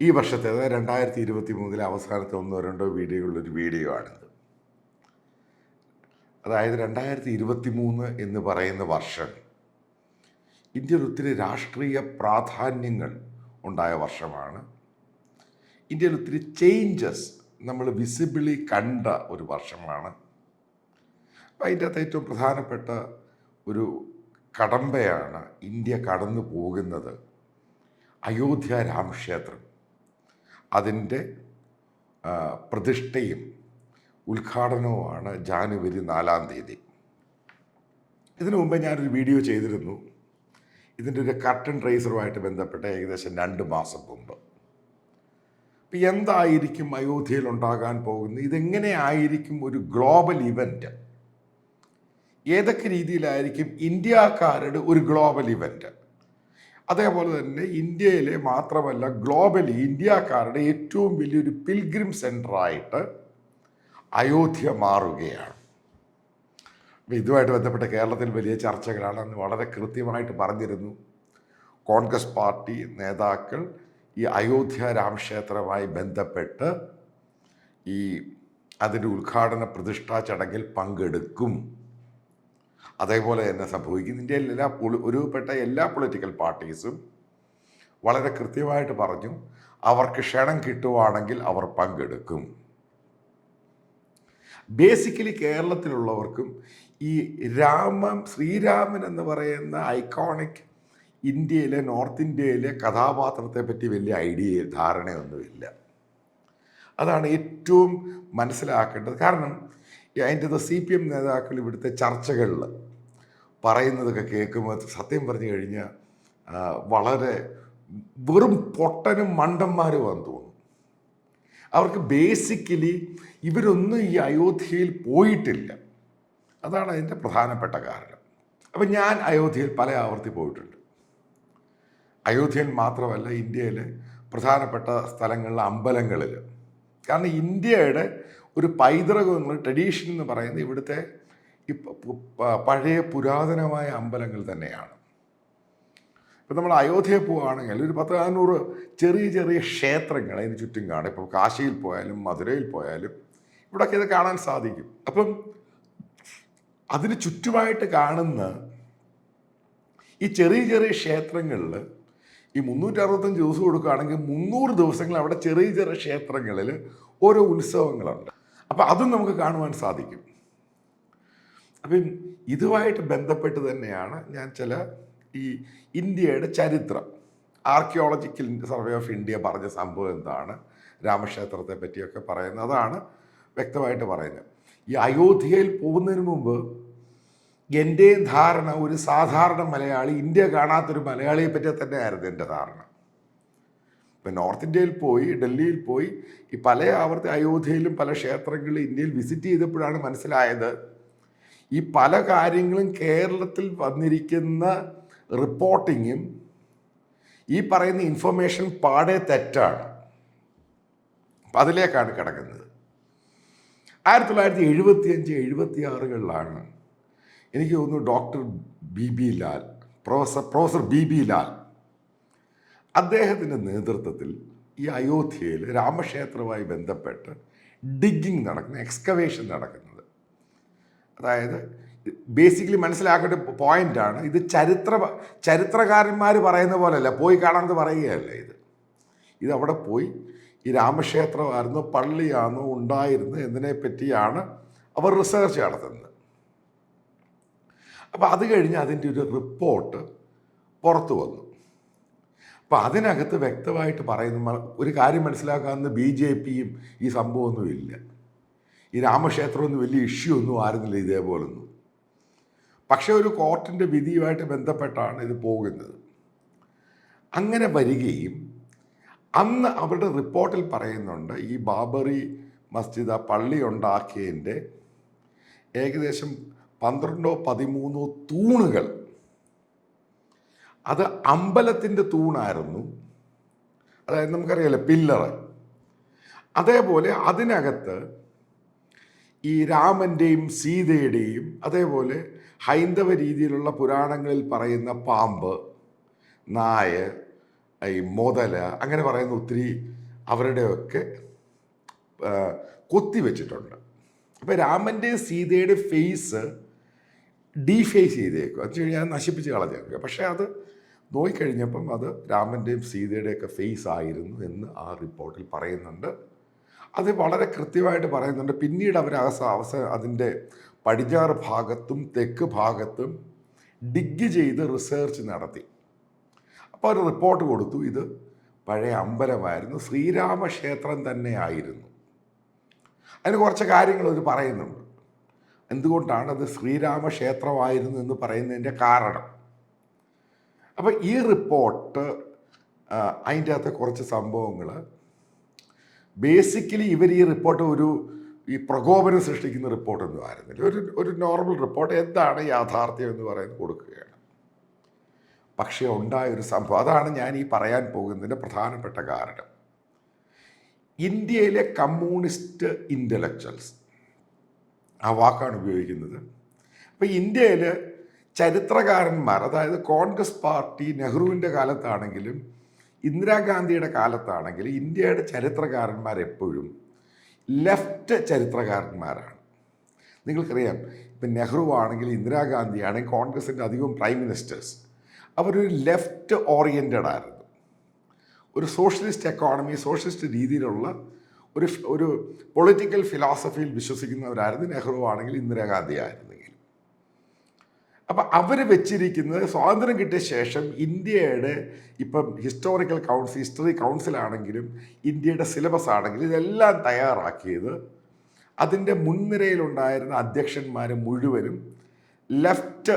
ഈ വർഷത്തെ അതായത് രണ്ടായിരത്തി ഇരുപത്തി മൂന്നിലെ അവസാനത്തെ ഒന്നോ രണ്ടോ വീഡിയോകളുള്ളൊരു വീഡിയോ ആണിത്. അതായത് രണ്ടായിരത്തി ഇരുപത്തി മൂന്ന് എന്ന് പറയുന്ന വർഷം ഇന്ത്യയിൽ ഒത്തിരി രാഷ്ട്രീയ പ്രാധാന്യങ്ങൾ ഉണ്ടായ വർഷമാണ്. ഇന്ത്യയിൽ ഒത്തിരി ചേഞ്ചസ് നമ്മൾ വിസിബിളി കണ്ട ഒരു വർഷമാണ്. അപ്പം അതിന്റെ അകത്ത് ഏറ്റവും പ്രധാനപ്പെട്ട ഒരു കടമ്പയാണ് ഇന്ത്യ കടന്നു പോകുന്നത് അയോധ്യ രാമക്ഷേത്രം. അതിന്റെ പ്രതിഷ്ഠയും ഉദ്ഘാടനവുമാണ് ജാനുവരി നാലാം തീയതി. ഇതിനു മുമ്പ് ഞാനൊരു വീഡിയോ ചെയ്തിരുന്നു. ഇതിന്റെ ഒരു കർട്ടൺ ട്രേസറുമായിട്ട് ബന്ധപ്പെട്ട് ഏകദേശം രണ്ട് മാസം മുമ്പ്. ഇപ്പം എന്തായിരിക്കും അയോധ്യയിൽ ഉണ്ടാകാൻ പോകുന്നത്? ഇതെങ്ങനെ ആയിരിക്കും ഒരു ഗ്ലോബൽ ഇവന്റ്? ഏതൊക്കെ രീതിയിലായിരിക്കും ഇന്ത്യക്കാരുടെ ഒരു ഗ്ലോബൽ ഇവന്റ്? അതേപോലെ തന്നെ ഇന്ത്യയിലെ മാത്രമല്ല ഗ്ലോബലി ഇന്ത്യക്കാരുടെ ഏറ്റവും വലിയൊരു പിൽഗ്രിം സെന്ററായിട്ട് അയോധ്യ മാറുകയാണ്. ഇതുമായിട്ട് ബന്ധപ്പെട്ട കേരളത്തിൽ വലിയ ചർച്ചകളാണ് അന്ന് വളരെ കൃത്യമായിട്ട് പറഞ്ഞിരുന്നു. കോൺഗ്രസ് പാർട്ടി നേതാക്കൾ ഈ അയോധ്യ രാമക്ഷേത്രവുമായി ബന്ധപ്പെട്ട് ഈ അതിന്റെ ഉദ്ഘാടന പ്രതിഷ്ഠാ ചടങ്ങിൽ പങ്കെടുക്കും. അതേപോലെ തന്നെ സംഭവിക്കും. ഇന്ത്യയിൽ എല്ലാ ഒരു പെട്ട എല്ലാ പൊളിറ്റിക്കൽ പാർട്ടീസും വളരെ കൃത്യമായിട്ട് പറഞ്ഞു അവർക്ക് ക്ഷണം കിട്ടുവാണെങ്കിൽ അവർ പങ്കെടുക്കും. ബേസിക്കലി കേരളത്തിലുള്ളവർക്കും ഈ രാമൻ ശ്രീരാമൻ എന്ന് പറയുന്ന ഐക്കോണിക് ഇന്ത്യയിലെ നോർത്ത് ഇന്ത്യയിലെ കഥാപാത്രത്തെ പറ്റി വലിയ ഐഡിയ ധാരണയൊന്നുമില്ല. അതാണ് ഏറ്റവും മനസ്സിലാക്കേണ്ടത്. കാരണം അതിന്റെ സി പി എം നേതാക്കൾ ഇവിടുത്തെ ചർച്ചകളിൽ പറയുന്നതൊക്കെ കേൾക്കുമ്പോൾ സത്യം പറഞ്ഞു കഴിഞ്ഞാൽ വളരെ വെറും പൊട്ടനും മണ്ടന്മാരുമാണെന്ന് തോന്നുന്നു. അവർക്ക് ബേസിക്കലി ഇവരൊന്നും ഈ അയോധ്യയിൽ പോയിട്ടില്ല. അതാണ് അതിന്റെ പ്രധാനപ്പെട്ട കാരണം. അപ്പം ഞാൻ അയോധ്യയിൽ പല ആവർത്തി പോയിട്ടുണ്ട്. അയോധ്യയിൽ മാത്രമല്ല ഇന്ത്യയിലെ പ്രധാനപ്പെട്ട സ്ഥലങ്ങളിലെ അമ്പലങ്ങളിൽ. കാരണം ഇന്ത്യയുടെ ഒരു പൈതൃകം എന്നുള്ള ട്രഡീഷൻ എന്ന് പറയുന്നത് ഇവിടുത്തെ പഴയ പുരാതനമായ അമ്പലങ്ങൾ തന്നെയാണ്. ഇപ്പം നമ്മൾ അയോധ്യയിൽ പോവുകയാണെങ്കിൽ ഒരു പത്ത് നാനൂറ് ചെറിയ ചെറിയ ക്ഷേത്രങ്ങൾ അതിന് ചുറ്റും കാണും. ഇപ്പോൾ കാശിയിൽ പോയാലും മധുരയിൽ പോയാലും ഇവിടെയൊക്കെ ഇത് കാണാൻ സാധിക്കും. അപ്പം അതിന് ചുറ്റുമായിട്ട് കാണുന്ന ഈ ചെറിയ ചെറിയ ക്ഷേത്രങ്ങളിൽ ഈ മുന്നൂറ്റി അറുപത്തഞ്ച് ദിവസം കൊടുക്കുകയാണെങ്കിൽ മുന്നൂറ് ദിവസങ്ങൾ അവിടെ ചെറിയ ചെറിയ ക്ഷേത്രങ്ങളിൽ ഓരോ ഉത്സവങ്ങളുണ്ട്. അപ്പം അതും നമുക്ക് കാണുവാൻ സാധിക്കും. അപ്പം ഇതുമായിട്ട് ബന്ധപ്പെട്ട് തന്നെയാണ് ഞാൻ ചില ഈ ഇന്ത്യയുടെ ചരിത്രം. ആർക്കിയോളജിക്കൽ സർവേ ഓഫ് ഇന്ത്യ പറഞ്ഞ സംഭവം എന്താണ്? രാമക്ഷേത്രത്തെ പറ്റിയൊക്കെ പറയുന്നത്. അതാണ് വ്യക്തമായിട്ട് പറയുന്നത്. ഈ അയോധ്യയിൽ പോകുന്നതിന് മുമ്പ് എന്റെ ധാരണ ഒരു സാധാരണ മലയാളി ഇന്ത്യ കാണാത്തൊരു മലയാളിയെ പറ്റി തന്നെയായിരുന്നു എന്റെ ധാരണ. ഇപ്പം നോർത്ത് ഇന്ത്യയിൽ പോയി ഡൽഹിയിൽ പോയി ഈ പല ആവർത്തി അയോധ്യയിലും പല ക്ഷേത്രങ്ങളിലും ഇന്ത്യയിൽ വിസിറ്റ് ചെയ്തപ്പോഴാണ് മനസ്സിലായത് ഈ പല കാര്യങ്ങളും കേരളത്തിൽ വന്നിരിക്കുന്ന റിപ്പോർട്ടിങ്ങും ഈ പറയുന്ന ഇൻഫർമേഷൻ പാടെ തെറ്റാണ്. അപ്പം അതിലേക്കാണ് കിടക്കുന്നത്. ആയിരത്തി തൊള്ളായിരത്തി എഴുപത്തി അഞ്ച് എഴുപത്തി ആറുകളിലാണ് എനിക്ക് തോന്നുന്നു doctor B B Lal professor professor B B Lal അദ്ദേഹത്തിന്റെ നേതൃത്വത്തിൽ ഈ അയോധ്യയിൽ രാമക്ഷേത്രവുമായി ബന്ധപ്പെട്ട് ഡിഗ്ഗിങ് നടക്കുന്ന എക്സ്കവേഷൻ നടക്കുന്നത്. അതായത് ബേസിക്കലി മനസ്സിലാക്കേണ്ട പോയിന്റാണ് ഇത് ചരിത്ര ചരിത്രകാരന്മാർ പറയുന്ന പോലെയല്ല പോയി കാണാമെന്ന് പറയുകയല്ല ഇത്. ഇത് അവിടെ പോയി ഈ രാമക്ഷേത്രമായിരുന്നു പള്ളിയാണോ ഉണ്ടായിരുന്നു എന്നതിനെ പറ്റിയാണ് അവർ റിസർച്ച് നടത്തുന്നത്. അപ്പോൾ അത് കഴിഞ്ഞ് അതിന്റെ ഒരു റിപ്പോർട്ട് പുറത്തു വന്നു. അപ്പോൾ അതിനകത്ത് വ്യക്തമായിട്ട് പറയുന്ന ഒരു കാര്യം മനസ്സിലാക്കാവുന്ന ബി ജെ പിയും ഈ സംഭവമൊന്നുമില്ല ഈ രാമക്ഷേത്രമൊന്നും വലിയ ഇഷ്യൂ ഒന്നും ആയിരുന്നില്ല ഇതേപോലൊന്നും. പക്ഷേ ഒരു കോർട്ടിന്റെ വിധിയുമായിട്ട് ബന്ധപ്പെട്ടാണ് ഇത് പോകുന്നത്. അങ്ങനെ വരികയും അന്ന് അവരുടെ റിപ്പോർട്ടിൽ പറയുന്നുണ്ട് ഈ ബാബറി മസ്ജിദ് ആ പള്ളി ഉണ്ടാക്കിയതിന്റെ ഏകദേശം പന്ത്രണ്ടോ പതിമൂന്നോ തൂണുകൾ അത് അമ്പലത്തിന്റെ തൂണായിരുന്നു. അതായത് നമുക്കറിയാലോ പില്ലറ്. അതേപോലെ അതിനകത്ത് ഈ രാമന്റെയും സീതയുടെയും അതേപോലെ ഹൈന്ദവ രീതിയിലുള്ള പുരാണങ്ങളിൽ പറയുന്ന പാമ്പ് നായ ഈ മുതല അങ്ങനെ പറയുന്ന ഒത്തിരി അവരുടെയൊക്കെ കൊത്തി കൊത്തിവെച്ചിട്ടുണ്ട് അപ്പോൾ രാമന്റെയും സീതയുടെ ഫേസ് ഡീഫേസ് ചെയ്തേക്കും. വെച്ച് കഴിഞ്ഞാൽ നശിപ്പിച്ച് കളഞ്ഞേക്കുക പക്ഷേ അത് നോക്കിക്കഴിഞ്ഞപ്പം അത് രാമന്റെയും സീതയുടെയൊക്കെ ഫേസ് ആയിരുന്നു എന്ന് ആ റിപ്പോർട്ടിൽ പറയുന്നുണ്ട്. അത് വളരെ കൃത്യമായിട്ട് പറയുന്നുണ്ട്. പിന്നീട് അവർ അവസ അവസ അതിന്റെ പടിഞ്ഞാറ് ഭാഗത്തും തെക്ക് ഭാഗത്തും ഡിഗ് ചെയ്ത് റിസർച്ച് നടത്തി. അപ്പോൾ ഒരു റിപ്പോർട്ട് കൊടുത്തു. ഇത് പഴയ അമ്പലമായിരുന്നു. ശ്രീരാമക്ഷേത്രം തന്നെയായിരുന്നു. അതിന് കുറച്ച് കാര്യങ്ങൾ അവർ പറയുന്നുണ്ട്. എന്തുകൊണ്ടാണ് അത് ശ്രീരാമക്ഷേത്രമായിരുന്നു എന്ന് പറയുന്നതിന്റെ കാരണം? അപ്പോൾ ഈ റിപ്പോർട്ട് അതിന്റെ അകത്തെ കുറച്ച് സംഭവങ്ങൾ ബേസിക്കലി ഇവർ ഈ റിപ്പോർട്ട് ഒരു ഈ പ്രകോപനം സൃഷ്ടിക്കുന്ന റിപ്പോർട്ടൊന്നും ആയിരുന്നില്ല. ഒരു ഒരു നോർമൽ റിപ്പോർട്ട് എന്താണ് യാഥാർത്ഥ്യം എന്ന് പറയുന്നത് കൊടുക്കുകയാണ്. പക്ഷേ ഉണ്ടായ ഒരു സംഭവം അതാണ് ഞാൻ ഈ പറയാൻ പോകുന്നതിന്റെ പ്രധാനപ്പെട്ട കാരണം. ഇന്ത്യയിലെ കമ്മ്യൂണിസ്റ്റ് ഇന്റലക്ച്വൽസ് ആ വാക്കാണ് ഉപയോഗിക്കുന്നത്. അപ്പോൾ ഇന്ത്യയിൽ ചരിത്രകാരന്മാർ അതായത് കോൺഗ്രസ് പാർട്ടി നെഹ്റുവിന്റെ കാലത്താണെങ്കിലും ഇന്ദിരാഗാന്ധിയുടെ കാലത്താണെങ്കിലും ഇന്ത്യയുടെ ചരിത്രകാരന്മാർ എപ്പോഴും ലെഫ്റ്റ് ചരിത്രകാരന്മാരാണ്. നിങ്ങൾക്കറിയാം ഇപ്പം നെഹ്റു ആണെങ്കിൽ ഇന്ദിരാഗാന്ധി ആണെങ്കിൽ കോൺഗ്രസിന്റെ അധികവും പ്രൈം മിനിസ്റ്റേഴ്സ്. അവരൊരു ലെഫ്റ്റ് ഓറിയന്റഡ് ആയിരുന്നു. ഒരു സോഷ്യലിസ്റ്റ് എക്കോണമി സോഷ്യലിസ്റ്റ് രീതിയിലുള്ള ഒരു ഒരു പൊളിറ്റിക്കൽ ഫിലോസഫിയിൽ വിശ്വസിക്കുന്നവരായിരുന്നു നെഹ്റു ആണെങ്കിൽ ഇന്ദിരാഗാന്ധി ആയിരുന്നെങ്കിൽ അപ്പം അവർ വെച്ചിരിക്കുന്നത് സ്വാതന്ത്ര്യം കിട്ടിയ ശേഷം ഇന്ത്യയുടെ ഇപ്പം ഹിസ്റ്റോറിക്കൽ കൗൺസിൽ ഹിസ്റ്ററി കൗൺസിലാണെങ്കിലും ഇന്ത്യയുടെ സിലബസ് ആണെങ്കിലും ഇതെല്ലാം തയ്യാറാക്കിയത് അതിന്റെ മുൻനിരയിലുണ്ടായിരുന്ന അധ്യക്ഷന്മാർ മുഴുവനും ലെഫ്റ്റ്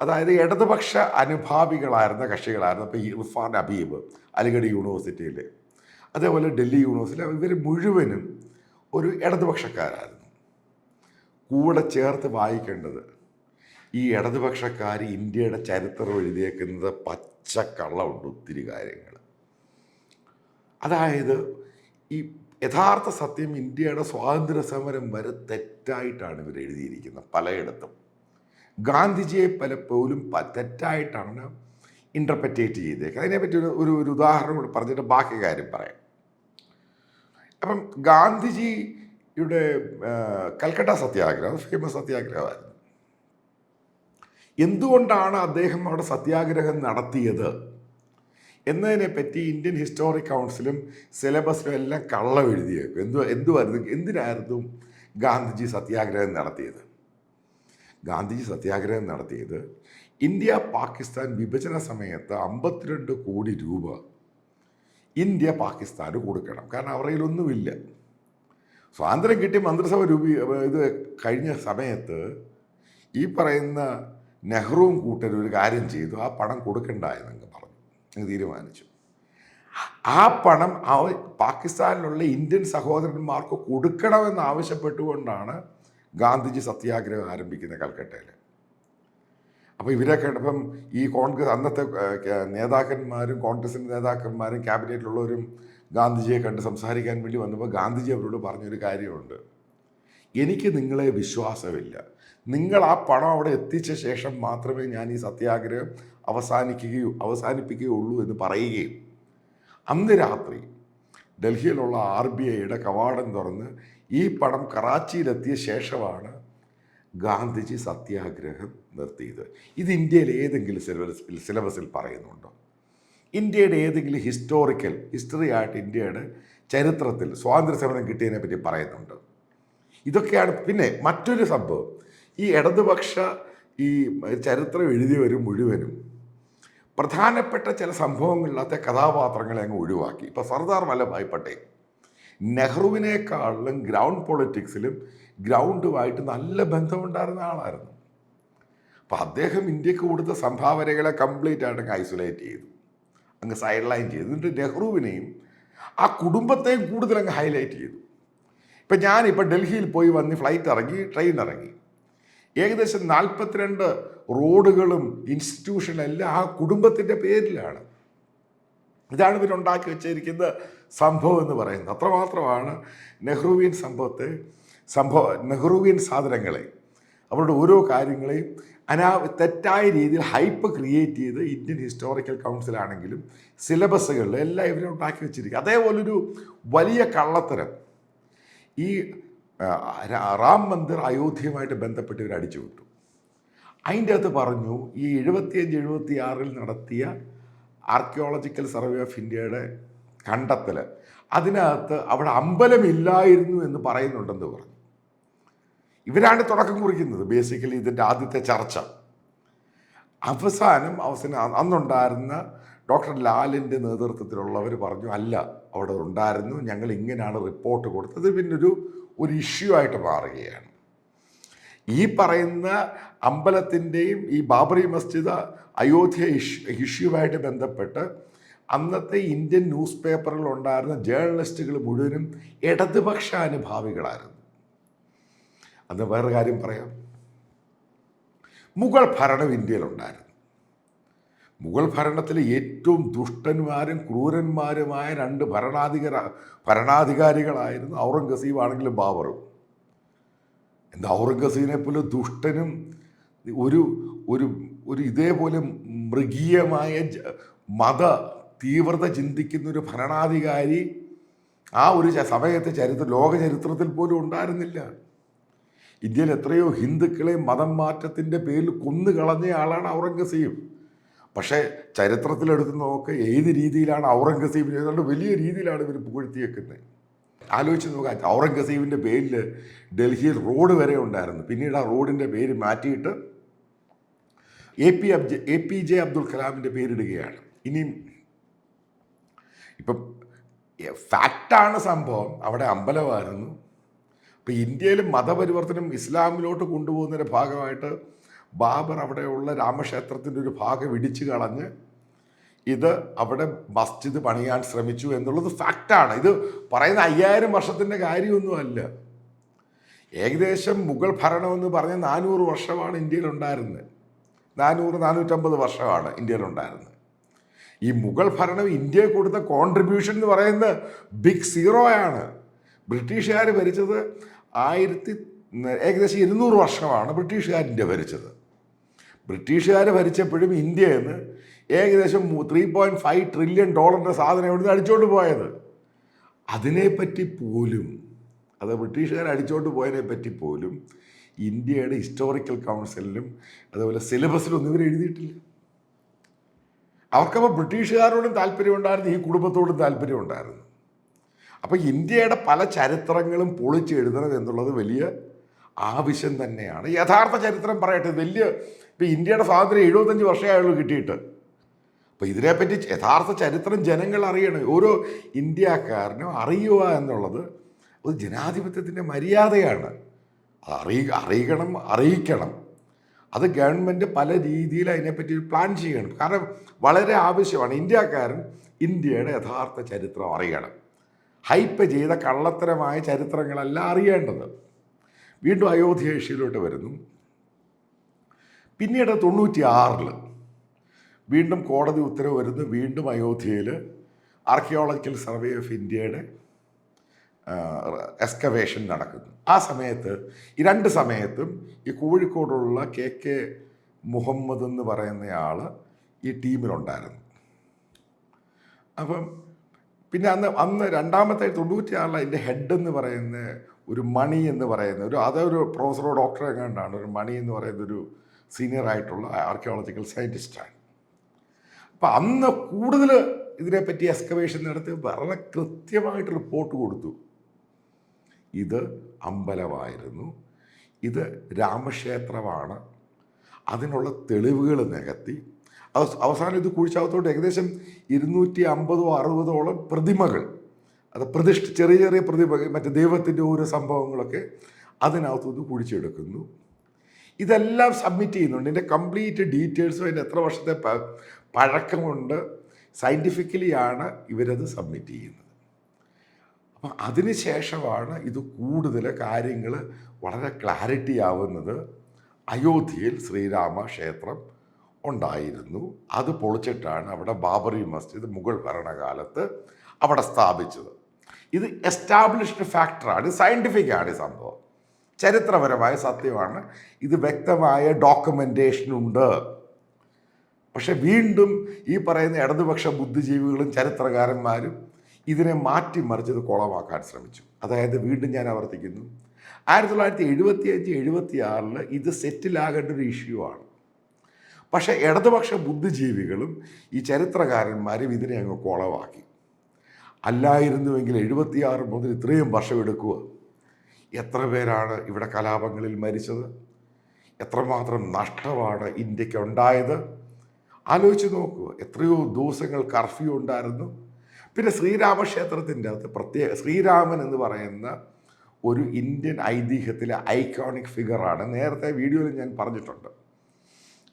അതായത് ഇടതുപക്ഷ അനുഭാവികളായിരുന്ന കക്ഷികളായിരുന്നു. ഇപ്പോൾ ഇർഫാൻ അബീബ് അലിഗഡ് യൂണിവേഴ്സിറ്റിയിൽ അതേപോലെ ഡൽഹി യൂണിവേഴ്സിറ്റി ഇവർ മുഴുവനും ഒരു ഇടതുപക്ഷക്കാരായിരുന്നു. കൂടെ ചേർത്ത് വായിക്കേണ്ടത് ഈ ഇടതുപക്ഷക്കാർ ഇന്ത്യയുടെ ചരിത്രം എഴുതിയേക്കുന്നത് പച്ചക്കള്ളമുണ്ട് ഒത്തിരി കാര്യങ്ങൾ അതായത് ഈ യഥാർത്ഥ സത്യം ഇന്ത്യയുടെ സ്വാതന്ത്ര്യ സമരം വരെ തെറ്റായിട്ടാണ് ഇവർ എഴുതിയിരിക്കുന്നത് പലയിടത്തും. ഗാന്ധിജിയെ പലപ്പോഴും തെറ്റായിട്ടാണ് ഇന്റർപ്രറ്റേറ്റ് ചെയ്തേക്കുന്നത്. അതിനെപ്പറ്റി ഒരു ഒരു ഒരു ഉദാഹരണം കൂടെ പറഞ്ഞിട്ട് ബാക്കി കാര്യം പറയാം. അപ്പം ഗാന്ധിജിയുടെ കൽക്കട്ട സത്യാഗ്രഹം ഫേമസ് സത്യാഗ്രഹമായിരുന്നു. എന്തുകൊണ്ടാണ് അദ്ദേഹം അവിടെ സത്യാഗ്രഹം നടത്തിയത്? എന്നതിനെപ്പറ്റി ഇന്ത്യൻ ഹിസ്റ്റോറിക് കൗൺസിലും സിലബസിലും എല്ലാം കള്ളം എഴുതിയേക്കും. എന്തു എന്തുവായിരുന്നു എന്തിനായിരുന്നു ഗാന്ധിജി സത്യാഗ്രഹം നടത്തിയത്? ഗാന്ധിജി സത്യാഗ്രഹം നടത്തിയത് ഇന്ത്യ പാകിസ്ഥാൻ വിഭജന സമയത്ത് അമ്പത്തിരണ്ട് കോടി രൂപ ഇന്ത്യ പാകിസ്ഥാന് കൊടുക്കണം. കാരണം അവരുടെ കയ്യിലൊന്നുമില്ല സ്വാതന്ത്ര്യം കിട്ടി മന്ത്രിസഭ രൂപീ ഇത് കഴിഞ്ഞ സമയത്ത് ഈ പറയുന്ന നെഹ്റുവും കൂട്ടരും ഒരു കാര്യം ചെയ്തു. ആ പണം കൊടുക്കണ്ട എന്നങ്ങ് പറഞ്ഞു. അങ്ങ് തീരുമാനിച്ചു. ആ പണം പാകിസ്ഥാനിലുള്ള ഇന്ത്യൻ സഹോദരന്മാർക്ക് കൊടുക്കണമെന്ന് ആവശ്യപ്പെട്ടുകൊണ്ടാണ് ഗാന്ധിജി സത്യാഗ്രഹം ആരംഭിക്കുന്നത് കൽക്കട്ടയിൽ അപ്പോൾ ഇവരൊക്കെ ഇപ്പം ഈ കോൺഗ്രസ് അന്നത്തെ നേതാക്കന്മാരും കോൺഗ്രസിന്റെ നേതാക്കന്മാരും ക്യാബിനറ്റിലുള്ളവരും ഗാന്ധിജിയെ കണ്ട് സംസാരിക്കാൻ വേണ്ടി വന്നപ്പോൾ ഗാന്ധിജി അവരോട് പറഞ്ഞൊരു കാര്യമുണ്ട്. എനിക്ക് നിങ്ങളെ വിശ്വാസമില്ല. നിങ്ങൾ ആ പണം അവിടെ എത്തിച്ച ശേഷം മാത്രമേ ഞാൻ ഈ സത്യാഗ്രഹം അവസാനിക്കുകയോ അവസാനിപ്പിക്കുകയുള്ളൂ എന്ന് പറയുകയും. അന്ന് രാത്രി ഡൽഹിയിലുള്ള ആർ ബി ഐയുടെ കവാടം തുറന്ന് ഈ പണം കറാച്ചിയിലെത്തിയ ശേഷമാണ് ഗാന്ധിജി സത്യാഗ്രഹം നിർത്തിയത്. ഇത് ഇന്ത്യയിൽ ഏതെങ്കിലും സിലബസിൽ സിലബസിൽ പറയുന്നുണ്ടോ? ഇന്ത്യയുടെ ഏതെങ്കിലും ഹിസ്റ്റോറിക്കൽ ഹിസ്റ്ററി ആയിട്ട് ഇന്ത്യയുടെ ചരിത്രത്തിൽ സ്വാതന്ത്ര്യ സമരം കിട്ടിയതിനെ പറ്റി പറയുന്നുണ്ട്. ഇതൊക്കെയാണ് പിന്നെ മറ്റൊരു സംഭവം. ഈ ഇടതുപക്ഷ ഈ ചരിത്രം എഴുതി വരും മുഴുവനും. പ്രധാനപ്പെട്ട ചില സംഭവങ്ങളില്ലാത്ത കഥാപാത്രങ്ങളെ അങ്ങ് ഒഴിവാക്കി. ഇപ്പോൾ സർദാർ വല്ലഭായ് പട്ടേൽ നെഹ്റുവിനേക്കാളിലും ഗ്രൗണ്ട് പൊളിറ്റിക്സിലും ഗ്രൗണ്ടുമായിട്ട് നല്ല ബന്ധമുണ്ടായിരുന്ന ആളായിരുന്നു. അപ്പം അദ്ദേഹം ഇന്ത്യയ്ക്ക് കൊടുത്ത സംഭാവനകളെ കംപ്ലീറ്റ് ആയിട്ട് അങ്ങ് ഐസൊലേറ്റ് ചെയ്തു. അങ്ങ് സൈഡ് ലൈൻ ചെയ്തു. എന്നിട്ട് നെഹ്റുവിനെയും ആ കുടുംബത്തെയും കൂടുതൽ അങ്ങ് ഹൈലൈറ്റ് ചെയ്തു. ഇപ്പം ഞാനിപ്പോൾ ഡൽഹിയിൽ പോയി വന്ന് ഫ്ലൈറ്റ് ഇറങ്ങി ട്രെയിൻ ഇറങ്ങി. ഏകദേശം നാൽപ്പത്തിരണ്ട് റോഡുകളും ഇൻസ്റ്റിറ്റ്യൂഷനും എല്ലാം ആ കുടുംബത്തിന്റെ പേരിലാണ്. ഇതാണ് ഇവരുണ്ടാക്കി വെച്ചിരിക്കുന്ന സംഭവം എന്ന് പറയുന്നത്. അത്രമാത്രമാണ് നെഹ്റുവിയൻ സംഭവത്തെ സംഭവ നെഹ്റുവിയൻ സാധനങ്ങളെ അവരുടെ ഓരോ കാര്യങ്ങളെയും അനാ തെറ്റായ രീതിയിൽ ഹൈപ്പ് ക്രിയേറ്റ് ചെയ്ത് ഇന്ത്യൻ ഹിസ്റ്റോറിക്കൽ കൗൺസിലാണെങ്കിലും സിലബസുകളിൽ എല്ലാം ഇവരെ ഉണ്ടാക്കി വെച്ചിരിക്കുക അതേപോലൊരു വലിയ കള്ളത്തരം. ഈ റാം മന്ദിർ അയോധ്യയുമായിട്ട് ബന്ധപ്പെട്ട് ഇവർ അടിച്ചു വിട്ടു. അതിന്റെ അകത്ത് പറഞ്ഞു ഈ എഴുപത്തിയഞ്ച് എഴുപത്തി ആറിൽ നടത്തിയ ആർക്കിയോളജിക്കൽ സർവേ ഓഫ് ഇന്ത്യയുടെ കണ്ടെത്തൽ അതിനകത്ത് അവിടെ അമ്പലമില്ലായിരുന്നു എന്ന് പറയുന്നുണ്ടെന്ന് പറഞ്ഞു. ഇവരാണ് തുടക്കം കുറിക്കുന്നത് ബേസിക്കലി ഇതിന്റെ ആദ്യത്തെ ചർച്ച. അവസാനം അവസാനം അന്നുണ്ടായിരുന്ന ഡോക്ടർ ലാലിന്റെ നേതൃത്വത്തിലുള്ളവർ പറഞ്ഞു അല്ല അവിടെ ഉണ്ടായിരുന്നു ഞങ്ങൾ ഇങ്ങനെയാണ് റിപ്പോർട്ട് കൊടുത്തത് പിന്നെ ഒരു ഇഷ്യൂ ആയിട്ട് മാറുകയാണ്. ഈ പറയുന്ന അമ്പലത്തിന്റെയും ഈ ബാബറി മസ്ജിദ് അയോധ്യ ഇഷ്യൂ ഇഷ്യൂവായിട്ട് ബന്ധപ്പെട്ട് അന്നത്തെ ഇന്ത്യൻ ന്യൂസ് പേപ്പറിൽ ഉണ്ടായിരുന്ന ജേർണലിസ്റ്റുകൾ മുഴുവനും ഇടതുപക്ഷ അനുഭാവികളായിരുന്നു അന്ന് വേറൊരു കാര്യം പറയാം. മുഗൾ ഭരണം ഇന്ത്യയിലുണ്ടായിരുന്നു മുഗൾ ഭരണത്തിലെ ഏറ്റവും ദുഷ്ടന്മാരും ക്രൂരന്മാരുമായ രണ്ട് ഭരണാധികാര ഭരണാധികാരികളായിരുന്നു ഔറംഗസീബ് ആണെങ്കിലും ബാബറും. എന്താ ഔറംഗസീബിനെ പോലെ ദുഷ്ടനും ഒരു ഒരു ഒരു ഇതേപോലെ മൃഗീയമായ മത തീവ്രത ചിന്തിക്കുന്ന ഒരു ഭരണാധികാരി ആ ഒരു സമയത്തെ ചരിത്ര ലോക ചരിത്രത്തിൽ പോലും ഉണ്ടായിരുന്നില്ല. ഇന്ത്യയിൽ എത്രയോ ഹിന്ദുക്കളെ മതം മാറ്റത്തിന്റെ പേരിൽ കൊന്നു കളഞ്ഞ ആളാണ് ഔറംഗസീബ്. പക്ഷേ ചരിത്രത്തിലെടുത്ത് നോക്ക് ഏത് രീതിയിലാണ് ഔറംഗസീബ് ചെയ്തുകൊണ്ട് വലിയ രീതിയിലാണ് ഇവർ പുകഴ്ത്തിയേക്കുന്നത്? ആലോചിച്ച് നോക്കാം ഔറംഗസീബിന്റെ പേരിൽ ഡൽഹിയിൽ റോഡ് വരെ ഉണ്ടായിരുന്നു. പിന്നീട് ആ റോഡിന്റെ പേര് മാറ്റിയിട്ട് എ പി അബ്ജ എ പി ജെ അബ്ദുൽ കലാമിന്റെ പേരിടുകയാണ്. ഇനിയും ഇപ്പം ഫാക്റ്റാണ് സംഭവം. അവിടെ അമ്പലമായിരുന്നു. ഇപ്പം ഇന്ത്യയിൽ മതപരിവർത്തനം ഇസ്ലാമിലോട്ട് കൊണ്ടുപോകുന്നതിന്റെ ഭാഗമായിട്ട് ബാബർ അവിടെയുള്ള രാമക്ഷേത്രത്തിന്റെ ഒരു ഭാഗം ഇടിച്ചു കളഞ്ഞ് ഇത് അവിടെ മസ്ജിദ് പണിയാൻ ശ്രമിച്ചു എന്നുള്ളത് ഫാക്റ്റാണ്. ഇത് പറയുന്ന അയ്യായിരം വർഷത്തിന്റെ കാര്യമൊന്നുമല്ല ഏകദേശം മുഗൾ ഭരണമെന്ന് പറഞ്ഞ നാനൂറ് വർഷമാണ് ഇന്ത്യയിൽ ഉണ്ടായിരുന്നത്. നാനൂറ് നാനൂറ്റമ്പത് വർഷമാണ് ഇന്ത്യയിൽ ഉണ്ടായിരുന്നത്. ഈ മുഗൾ ഭരണം ഇന്ത്യയെ കൊടുത്ത കോൺട്രിബ്യൂഷൻ എന്ന് പറയുന്നത് ബിഗ് സീറോ ആണ്. ബ്രിട്ടീഷുകാർ ഭരിച്ചത് ആയിരത്തി ഏകദേശം ഇരുന്നൂറ് വർഷമാണ് ബ്രിട്ടീഷുകാർ ഇന്ത്യ ഭരിച്ചത്. ബ്രിട്ടീഷുകാർ ഭരിച്ചപ്പോഴും ഇന്ത്യയിൽ നിന്ന് ഏകദേശം ത്രീ പോയിന്റ് ഫൈവ് ട്രില്യൺ ഡോളറിന്റെ സാധനം ഇവിടുന്ന് അടിച്ചോണ്ട് പോയത്? അതിനെപ്പറ്റി പോലും അത് ബ്രിട്ടീഷുകാർ അടിച്ചോണ്ട് പോയതിനെ പറ്റി പോലും ഇന്ത്യയുടെ ഹിസ്റ്റോറിക്കൽ കൗൺസിലിലും അതുപോലെ സിലബസിലും ഒന്നും ഇവർ എഴുതിയിട്ടില്ല. അവർക്കപ്പോൾ ബ്രിട്ടീഷുകാരോടും താല്പര്യമുണ്ടായിരുന്നു ഈ കുടുംബത്തോടും താല്പര്യമുണ്ടായിരുന്നു അപ്പോൾ ഇന്ത്യയുടെ പല ചരിത്രങ്ങളും പൊളിച്ചെഴുതണം എന്നുള്ളത് വലിയ ആവശ്യം തന്നെയാണ്. യഥാർത്ഥ ചരിത്രം പറയട്ടെ വലിയ ഇപ്പം ഇന്ത്യയുടെ സ്വാതന്ത്ര്യം എഴുപത്തഞ്ച് വർഷമായുള്ളൂ കിട്ടിയിട്ട്. അപ്പോൾ ഇതിനെപ്പറ്റി യഥാർത്ഥ ചരിത്രം ജനങ്ങൾ അറിയണം. ഓരോ ഇന്ത്യക്കാരനും അറിയുക എന്നുള്ളത് ഒരു ജനാധിപത്യത്തിന്റെ മര്യാദയാണ്. അറിയ അറിയിക്കണം അറിയിക്കണം. അത് ഗവൺമെന്റ് പല രീതിയിൽ അതിനെപ്പറ്റി പ്ലാൻ ചെയ്യണം. കാരണം വളരെ ആവശ്യമാണ് ഇന്ത്യക്കാരൻ ഇന്ത്യയുടെ യഥാർത്ഥ ചരിത്രം അറിയണം. ഹൈപ്പ് ചെയ്ത കള്ളത്തരമായ ചരിത്രങ്ങളല്ല അറിയേണ്ടത്. വീണ്ടും അയോധ്യ ഇഷ്യൂലോട്ട് വരുന്നു. പിന്നീട് തൊണ്ണൂറ്റി ആറിൽ വീണ്ടും കോടതി ഉത്തരവ് വരുന്നു. വീണ്ടും അയോധ്യയിൽ ആർക്കിയോളജിക്കൽ സർവേ ഓഫ് ഇന്ത്യയുടെ എക്സ്കവേഷൻ നടക്കുന്നു. ആ സമയത്ത് ഈ രണ്ട് സമയത്തും ഈ കോഴിക്കോടുള്ള കെ കെ മുഹമ്മദ് എന്ന് പറയുന്നയാൾ ഈ ടീമിലുണ്ടായിരുന്നു. അപ്പം പിന്നെ അന്ന് അന്ന് രണ്ടാമത്തെ തൊണ്ണൂറ്റി ആറിൽ അതിന്റെ ഹെഡ് എന്ന് പറയുന്ന ഒരു മണി എന്ന് പറയുന്ന ഒരു അതൊരു പ്രൊഫസറോ ഡോക്ടറോ എങ്ങാണ്ടാണ് ഒരു മണി എന്ന് പറയുന്ന ഒരു സീനിയർ ആയിട്ടുള്ള ആർക്കിയോളജിക്കൽ സയന്റിസ്റ്റാണ് അപ്പം അന്ന് കൂടുതൽ ഇതിനെപ്പറ്റി എക്സ്കവേഷൻ നടത്തി വളരെ കൃത്യമായിട്ട് റിപ്പോർട്ട് കൊടുത്തു. ഇത് അമ്പലമായിരുന്നു ഇത് രാമക്ഷേത്രമാണ് അതിനുള്ള തെളിവുകൾ നികത്തി. അവസാനം ഇത് കുഴിച്ചകത്തോട്ട് ഏകദേശം ഇരുന്നൂറ്റി അമ്പതോ അറുപതോളം പ്രതിമകൾ അത് പ്രതിഷ്ഠ ചെറിയ ചെറിയ പ്രതി മറ്റേ ദൈവത്തിന്റെ ഓരോ സംഭവങ്ങളൊക്കെ അതിനകത്തുനിന്ന് കുഴിച്ചെടുക്കുന്നു. ഇതെല്ലാം സബ്മിറ്റ് ചെയ്യുന്നുണ്ട്. ഇതിന്റെ കംപ്ലീറ്റ് ഡീറ്റെയിൽസും അതിന്റെ എത്ര വർഷത്തെ പഴക്കമുണ്ട്. സയന്റിഫിക്കലിയാണ് ഇവരത് സബ്മിറ്റ് ചെയ്യുന്നത്. അപ്പം അതിന് ശേഷമാണ് ഇത് കൂടുതൽ കാര്യങ്ങൾ വളരെ ക്ലാരിറ്റി ആവുന്നത്. അയോധ്യയിൽ ശ്രീരാമ ക്ഷേത്രം ഉണ്ടായിരുന്നു. അത് പൊളിച്ചിട്ടാണ് അവിടെ ബാബറി മസ്ജിദ് മുഗൾ ഭരണകാലത്ത് അവിടെ സ്ഥാപിച്ചത്. ഇത് എസ്റ്റാബ്ലിഷ്ഡ് ഫാക്ടറാണ് സയന്റിഫിക് ആണ് ഈ സംഭവം. ചരിത്രപരമായ സത്യമാണ്. ഇത് വ്യക്തമായ ഡോക്യുമെന്റേഷൻ ഉണ്ട്. പക്ഷെ വീണ്ടും ഈ പറയുന്ന ഇടതുപക്ഷ ബുദ്ധിജീവികളും ചരിത്രകാരന്മാരും ഇതിനെ മാറ്റിമറിച്ചത് കുളമാക്കാൻ ശ്രമിച്ചു. അതായത് വീണ്ടും ഞാൻ ആവർത്തിക്കുന്നു. ആയിരത്തി തൊള്ളായിരത്തി എഴുപത്തി അഞ്ച് എഴുപത്തി ആറിൽ ഇത് സെറ്റിലാകേണ്ട ഒരു ഇഷ്യൂ ആണ്. പക്ഷേ ഇടതുപക്ഷ ബുദ്ധിജീവികളും ഈ ചരിത്രകാരന്മാരും ഇതിനെ അങ്ങ് കുളവാക്കി അല്ലായിരുന്നുവെങ്കിൽ എഴുപത്തിയാറ് മുതൽ ഇത്രയും വർഷം എടുക്കുക. എത്ര പേരാണ് ഇവിടെ കലാപങ്ങളിൽ മരിച്ചത്? എത്രമാത്രം നഷ്ടമാണ് ഇന്ത്യയ്ക്ക് ഉണ്ടായത്? ആലോചിച്ച് നോക്കുക എത്രയോ ദിവസങ്ങൾ കർഫ്യൂ ഉണ്ടായിരുന്നു. പിന്നെ ശ്രീരാമക്ഷേത്രത്തിന്റെ അകത്ത് പ്രത്യേക ശ്രീരാമൻ എന്ന് പറയുന്ന ഒരു ഇന്ത്യൻ ഐതിഹ്യത്തിലെ ഐക്കോണിക് ഫിഗറാണ്. നേരത്തെ വീഡിയോയിൽ ഞാൻ പറഞ്ഞിട്ടുണ്ട്.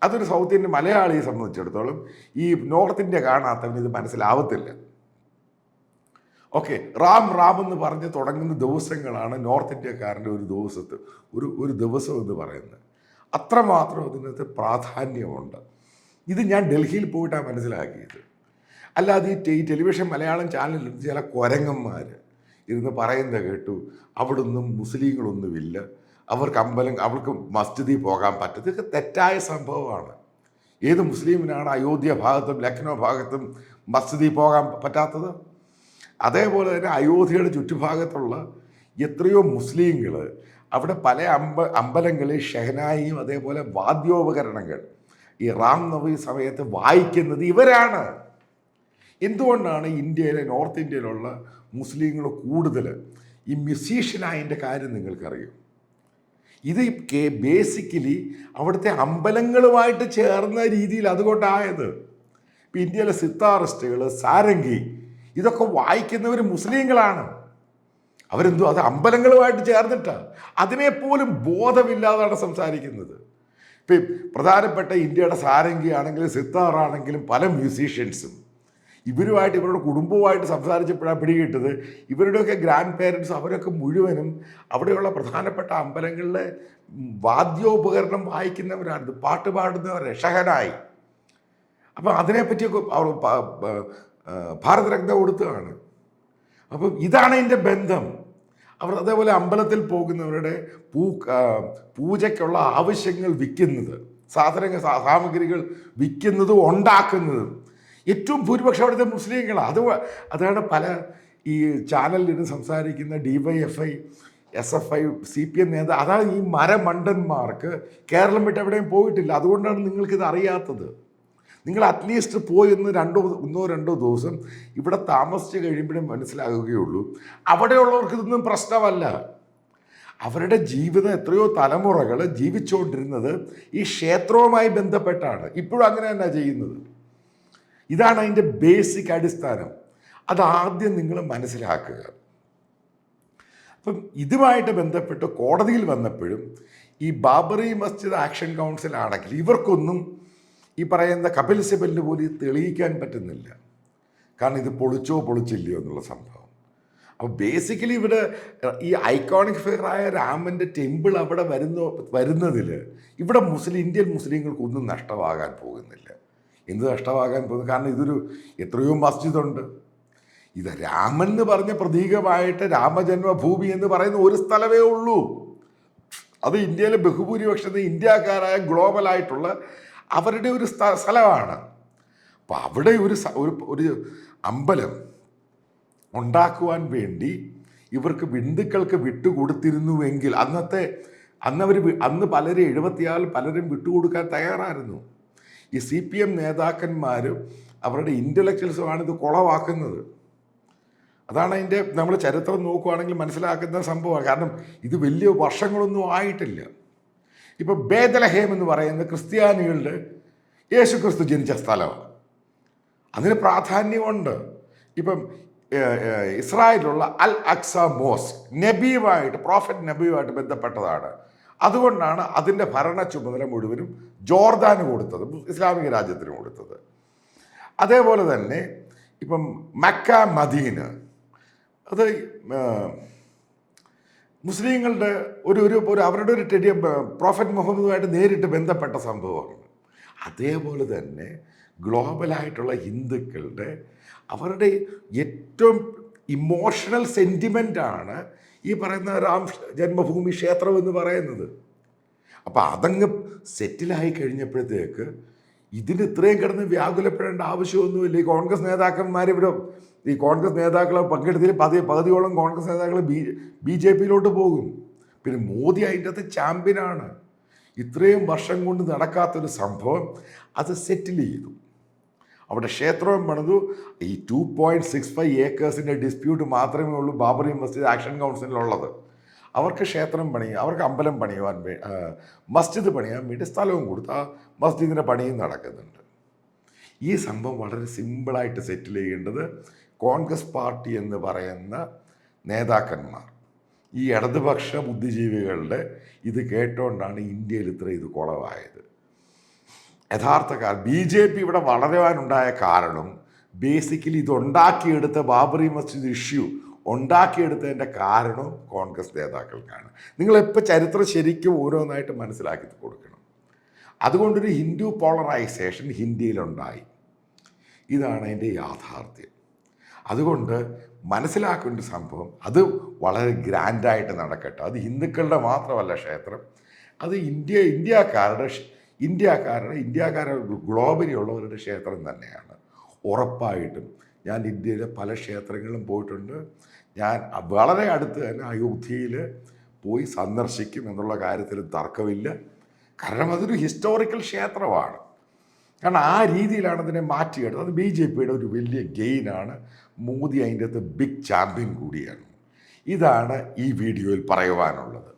അതൊരു സൗത്ത് ഇന്ത്യൻ മലയാളിയെ സംബന്ധിച്ചിടത്തോളം ഈ നോർത്ത് ഇന്ത്യ കാണാത്തവന് ഇത് മനസ്സിലാവത്തില്ല. ഓക്കെ റാം റാം എന്ന് പറഞ്ഞ് തുടങ്ങുന്ന ദിവസങ്ങളാണ് നോർത്ത് ഇന്ത്യക്കാരന്റെ ഒരു ദിവസത്ത് ഒരു ഒരു ദിവസം എന്ന് പറയുന്നത്. അത്രമാത്രം അതിനകത്ത് പ്രാധാന്യമുണ്ട്. ഇത് ഞാൻ ഡൽഹിയിൽ പോയിട്ടാണ് മനസ്സിലാക്കിയത്. അല്ലാതെ ഈ ടെലിവിഷൻ മലയാളം ചാനലിൽ ചില കൊരങ്ങന്മാർ ഇരുന്ന് പറയുന്നത് കേട്ടു അവിടുന്ന് മുസ്ലിങ്ങളൊന്നുമില്ല അവർക്ക് അമ്പലം അവർക്ക് മസ്ജിദിൽ പോകാൻ പറ്റും ഇതൊക്കെ തെറ്റായ സംഭവമാണ്. ഏത് മുസ്ലിമിനാണ് അയോധ്യ ഭാഗത്തും ലക്നൗ ഭാഗത്തും മസ്ജിദിൽ പോകാൻ പറ്റാത്തത്? അതേപോലെ തന്നെ അയോധ്യയുടെ ചുറ്റുഭാഗത്തുള്ള എത്രയോ മുസ്ലിങ്ങൾ അവിടെ പല അമ്പ അമ്പലങ്ങളിൽ ഷെഹനായിയും അതേപോലെ വാദ്യോപകരണങ്ങൾ ഈ റാം നവി സമയത്ത് വായിക്കുന്നത് ഇവരാണ്. എന്തുകൊണ്ടാണ് ഇന്ത്യയിലെ നോർത്ത് ഇന്ത്യയിലുള്ള മുസ്ലിങ്ങൾ കൂടുതൽ ഈ മ്യൂസീഷ്യനായതിന്റെ കാര്യം നിങ്ങൾക്കറിയും? ഇത് ബേസിക്കലി അവിടുത്തെ അമ്പലങ്ങളുമായിട്ട് ചേർന്ന രീതിയിൽ അതുകൊണ്ടായത് ഇപ്പം ഇന്ത്യയിലെ സിത്താറിസ്റ്റുകൾ സാരംഗി ഇതൊക്കെ വായിക്കുന്നവർ മുസ്ലിങ്ങളാണ്. അവരെന്തോ അത് അമ്പലങ്ങളുമായിട്ട് ചേർന്നിട്ടാണ് അതിനെപ്പോലും ബോധമില്ലാതാണ് സംസാരിക്കുന്നത്. ഇപ്പം പ്രധാനപ്പെട്ട ഇന്ത്യയുടെ സാരംഗി ആണെങ്കിലും സിത്താറാണെങ്കിലും പല മ്യൂസീഷ്യൻസും ഇവരുമായിട്ട് ഇവരുടെ കുടുംബവുമായിട്ട് സംസാരിച്ചപ്പോഴാണ് പിടികിട്ടത് ഇവരുടെയൊക്കെ ഗ്രാൻഡ് പേരൻസ് അവരൊക്കെ മുഴുവനും അവിടെയുള്ള പ്രധാനപ്പെട്ട അമ്പലങ്ങളിലെ വാദ്യോപകരണം വായിക്കുന്നവരാണ് പാട്ട് പാടുന്നവർ രക്ഷകനായി. അപ്പം അതിനെപ്പറ്റിയൊക്കെ അവർ ഭാരതരത്ന കൊടുത്തതാണ് അപ്പം ഇതാണ് ഇതിന്റെ ബന്ധം. അവർ അതേപോലെ അമ്പലത്തിൽ പോകുന്നവരുടെ പൂ പൂജയ്ക്കുള്ള ആവശ്യങ്ങൾ വിൽക്കുന്നത് സാധനങ്ങൾ സാമഗ്രികൾ വിൽക്കുന്നതും ഉണ്ടാക്കുന്നതും. ഏറ്റവും ഭൂരിപക്ഷം അവിടുത്തെ മുസ്ലിങ്ങളാണ് അത് അതാണ് പല ഈ ചാനലിൽ നിന്ന് സംസാരിക്കുന്ന D Y F I S F I C P M നേതാ അതാണ് ഈ മരമണ്ടന്മാർക്ക് കേരളം വിട്ട് എവിടെയും പോയിട്ടില്ല. അതുകൊണ്ടാണ് നിങ്ങൾക്കിത് അറിയാത്തത്. നിങ്ങൾ അറ്റ്ലീസ്റ്റ് പോയി ഒന്ന് രണ്ടോ ഒന്നോ രണ്ടോ ദിവസം ഇവിടെ താമസിച്ച് കഴിയുമ്പോഴേ മനസ്സിലാകുകയുള്ളൂ. അവിടെയുള്ളവർക്ക് ഇതൊന്നും പ്രശ്നമല്ല. അവരുടെ ജീവിതം എത്രയോ തലമുറകൾ ജീവിച്ചുകൊണ്ടിരുന്നത് ഈ ക്ഷേത്രവുമായി ബന്ധപ്പെട്ടാണ്. ഇപ്പോഴും അങ്ങനെ തന്നെ ചെയ്യുന്നത്. ഇതാണ് അതിന്റെ ബേസിക് അടിസ്ഥാനം. അതാദ്യം നിങ്ങൾ മനസ്സിലാക്കുക. അപ്പം ഇതുമായിട്ട് ബന്ധപ്പെട്ട് കോടതിയിൽ വന്നപ്പോഴും ഈ ബാബറി മസ്ജിദ് ആക്ഷൻ കൗൺസിൽ ആണെങ്കിൽ ഇവർക്കൊന്നും ഈ പറയുന്ന കപിൽ സിബലിന് പോലും തെളിയിക്കാൻ പറ്റുന്നില്ല. കാരണം ഇത് പൊളിച്ചോ പൊളിച്ചില്ലയോ എന്നുള്ള സംഭവം. അപ്പോൾ ബേസിക്കലി ഇവിടെ ഈ ഐക്കോണിക് ഫിഗറായ രാമന്റെ ടെമ്പിൾ അവിടെ വരുന്ന വരുന്നതിൽ ഇവിടെ മുസ്ലിം ഇന്ത്യൻ മുസ്ലിങ്ങൾക്കൊന്നും നഷ്ടമാകാൻ പോകുന്നില്ല. എന്ത് നഷ്ടമാകാൻ പോകുന്നു? കാരണം ഇതൊരു എത്രയോ മസ്ജിദുണ്ട്. ഇത് രാമൻ എന്ന് പറഞ്ഞ പ്രതീകമായിട്ട് രാമജന്മഭൂമി എന്ന് പറയുന്ന ഒരു സ്ഥലമേ ഉള്ളൂ. അത് ഇന്ത്യയിലെ ബഹുഭൂരിപക്ഷത്തെ ഇന്ത്യക്കാരായ ഗ്ലോബലായിട്ടുള്ള അവരുടെ ഒരു സ്ഥലമാണ്. അപ്പോൾ അവിടെ ഒരു ഒരു അമ്പലം ഉണ്ടാക്കുവാൻ വേണ്ടി ഇവർക്ക് ബിന്ദുക്കൾക്ക് വിട്ടുകൊടുത്തിരുന്നുവെങ്കിൽ അന്നത്തെ അന്നവർ അന്ന് പലരും എഴുപത്തിയാറ് പലരും വിട്ടുകൊടുക്കാൻ തയ്യാറായിരുന്നു. ഈ സി പി എം നേതാക്കന്മാരും അവരുടെ ഇന്റലക്ച്വൽസുമാണ് ഇത് കുളവാക്കുന്നത്. അതാണ് അതിന്റെ നമ്മൾ ചരിത്രം നോക്കുകയാണെങ്കിൽ മനസ്സിലാക്കുന്ന സംഭവമാണ്. കാരണം ഇത് വലിയ വർഷങ്ങളൊന്നും ആയിട്ടില്ല. ഇപ്പം ബേദലഹേം എന്ന് പറയുന്ന ക്രിസ്ത്യാനികളുടെ യേശു ക്രിസ്തു ജനിച്ച സ്ഥലമാണ്. അതിന് പ്രാധാന്യമുണ്ട്. ഇപ്പം ഇസ്രായേലിലുള്ള അൽ അക്സ മോസ് നബിയുമായിട്ട് പ്രോഫറ്റ് നബിയുമായിട്ട് ബന്ധപ്പെട്ടതാണ്. അതുകൊണ്ടാണ് അതിന്റെ ഭരണ ചുമതല മുഴുവനും ജോർദാന് കൊടുത്തത് ഇസ്ലാമിക രാജ്യത്തിന് കൊടുത്തത്. അതേപോലെ തന്നെ ഇപ്പം മക്ക മദീന് അത് മുസ്ലിങ്ങളുടെ ഒരു ഒരു ഒരു അവരുടെ ഒരു ടെടി പ്രോഫറ്റ് മുഹമ്മദുമായിട്ട് നേരിട്ട് ബന്ധപ്പെട്ട സംഭവമാണ്. അതേപോലെ തന്നെ ഗ്ലോബലായിട്ടുള്ള ഹിന്ദുക്കളുടെ അവരുടെ ഏറ്റവും ഇമോഷണൽ സെന്റിമെന്റാണ് ഈ പറയുന്ന രാം ജന്മഭൂമി ക്ഷേത്രം എന്ന് പറയുന്നത്. അപ്പം അതങ്ങ് സെറ്റിലായി കഴിഞ്ഞപ്പോഴത്തേക്ക് ഇതിന് ഇത്രയും കിടന്ന് വ്യാകുലപ്പെടേണ്ട ആവശ്യമൊന്നുമില്ല. ഈ കോൺഗ്രസ് നേതാക്കന്മാർ ഇവിടെ ഈ കോൺഗ്രസ് നേതാക്കളെ പങ്കെടുത്തതിൽ പതി പകുതിയോളം കോൺഗ്രസ് നേതാക്കൾ ബി ബി ജെ പിയിലോട്ട് പോകും. പിന്നെ മോദി അതിന്റെ അകത്ത് ചാമ്പ്യനാണ്. ഇത്രയും വർഷം കൊണ്ട് നടക്കാത്തൊരു സംഭവം അത് സെറ്റിൽ ചെയ്തു. അവിടെ ക്ഷേത്രവും പണിതു. ഈ ടു പോയിന്റ് സിക്സ് ഫൈവ് ഏക്കേഴ്സിന്റെ ഡിസ്പ്യൂട്ട് മാത്രമേ ഉള്ളൂ ബാബറി മസ്ജിദ് ആക്ഷൻ കൗൺസിലുള്ളത് അവർക്ക് ക്ഷേത്രം പണിയും അവർക്ക് അമ്പലം പണിയുവാൻ മസ്ജിദ് പണിയാൻ വേണ്ടി സ്ഥലവും കൊടുത്ത്. ആ മസ്ജിദിന്റെ പണിയും നടക്കുന്നുണ്ട്. ഈ സംഭവം വളരെ സിമ്പിളായിട്ട് സെറ്റിൽ ചെയ്യേണ്ടത് കോൺഗ്രസ് പാർട്ടി എന്ന് പറയുന്ന നേതാക്കന്മാർ. ഈ ഇടതുപക്ഷ ബുദ്ധിജീവികളുടെ ഇത് കേട്ടുകൊണ്ടാണ് ഇന്ത്യയിൽ ഇത്ര ഇത് കുളവായത്. യഥാർത്ഥ കാരണം ബി ജെ പി ഇവിടെ വളരുവാനുണ്ടായ കാരണം ബേസിക്കലി ഇത് ഉണ്ടാക്കിയെടുത്ത ബാബറി മസ്ജിദ് ഇഷ്യൂ ഉണ്ടാക്കിയെടുത്തതിന്റെ കാരണം കോൺഗ്രസ് നേതാക്കൾക്കാണ്. നിങ്ങളെപ്പോൾ ചരിത്രം ശരിക്കും ഓരോന്നായിട്ട് മനസ്സിലാക്കി കൊടുക്കണം. അതുകൊണ്ടൊരു ഹിന്ദു പോളറൈസേഷൻ ഹിന്ദിയിലുണ്ടായി. ഇതാണ് അതിന്റെ യാഥാർത്ഥ്യം. അതുകൊണ്ട് മനസ്സിലാക്കേണ്ട സംഭവം അത് വളരെ ഗ്രാൻഡായിട്ട് നടക്കട്ടെ. അത് ഹിന്ദുക്കളുടെ മാത്രമല്ല ക്ഷേത്രം. അത് ഇന്ത്യ ഇന്ത്യക്കാരുടെ ഇന്ത്യക്കാരുടെ ഇന്ത്യക്കാരുടെ ഗ്ലോബലി ഉള്ളവരുടെ ക്ഷേത്രം തന്നെയാണ്. ഉറപ്പായിട്ടും ഞാൻ ഇന്ത്യയിലെ പല ക്ഷേത്രങ്ങളിലും പോയിട്ടുണ്ട്. ഞാൻ വളരെ അടുത്ത് തന്നെ അയോധ്യയിൽ പോയി സന്ദർശിക്കും എന്നുള്ള കാര്യത്തിൽ തർക്കമില്ല. കാരണം അതൊരു ഹിസ്റ്റോറിക്കൽ ക്ഷേത്രമാണ്. കാരണം ആ രീതിയിലാണ് അതിനെ മാറ്റിയെടുത്തത്. അത് ബി ജെ പിയുടെ ഒരു വലിയ ഗെയിനാണ് മോദി അതിന്റെ അകത്ത് ബിഗ് ചാമ്പ്യൻ കൂടിയാണ്. ഇതാണ് ഈ വീഡിയോയിൽ പറയുവാനുള്ളത്.